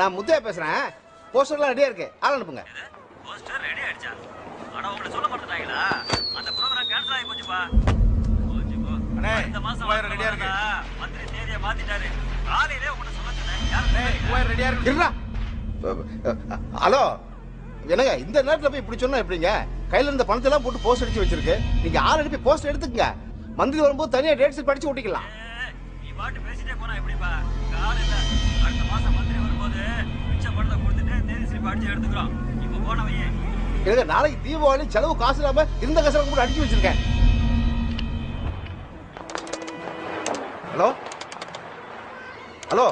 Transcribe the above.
நான் முத்தையா பேசுறேன். போஸ்டர்லாம் ரெடியா இருக்கு. ஆள் அனுப்புங்க. போஸ்டர் ரெடி ஆயிடுச்சா? ஆனா உங்களுக்கு சொல்ல மாட்டேங்கிறாங்களா அந்த ப்ரோகிராம் கேன்சல் ஆகி போச்சுப்பா. அண்ணே, இந்த மாசம் மூவாயிரம் ரெடியா இருக்கு. மந்திரி தேதியை மாத்திட்டாரு. காலையிலே உங்களை சொல்ல சொன்னேன். யாரும் ரெடியா இருக்கு. இருடா. ஹலோ என்னங்க இந்த நேரத்துல போய் இப்படி சொன்னா எப்படிங்க? கையில இருந்த பணத்தை எல்லாம் போட்டு போஸ்ட் அடிச்சு வச்சிருக்கு. நீங்க ஆள் அனுப்பி போஸ்ட் எடுத்துக்கங்க. மந்திரி வரும்போது தனியா டேட் ஷீட் படிச்சு ஓட்டிக்கலாம் நீ பாட்டு பேசிட்டே போனா எப்படிப்பா? காலையில எனக்கு நாளைக்கு தீபாவளி செலவு காசு இல்லாம இருந்த காசு கூட அடிச்சு வச்சிருக்கேன். ஹலோ? ஹலோ?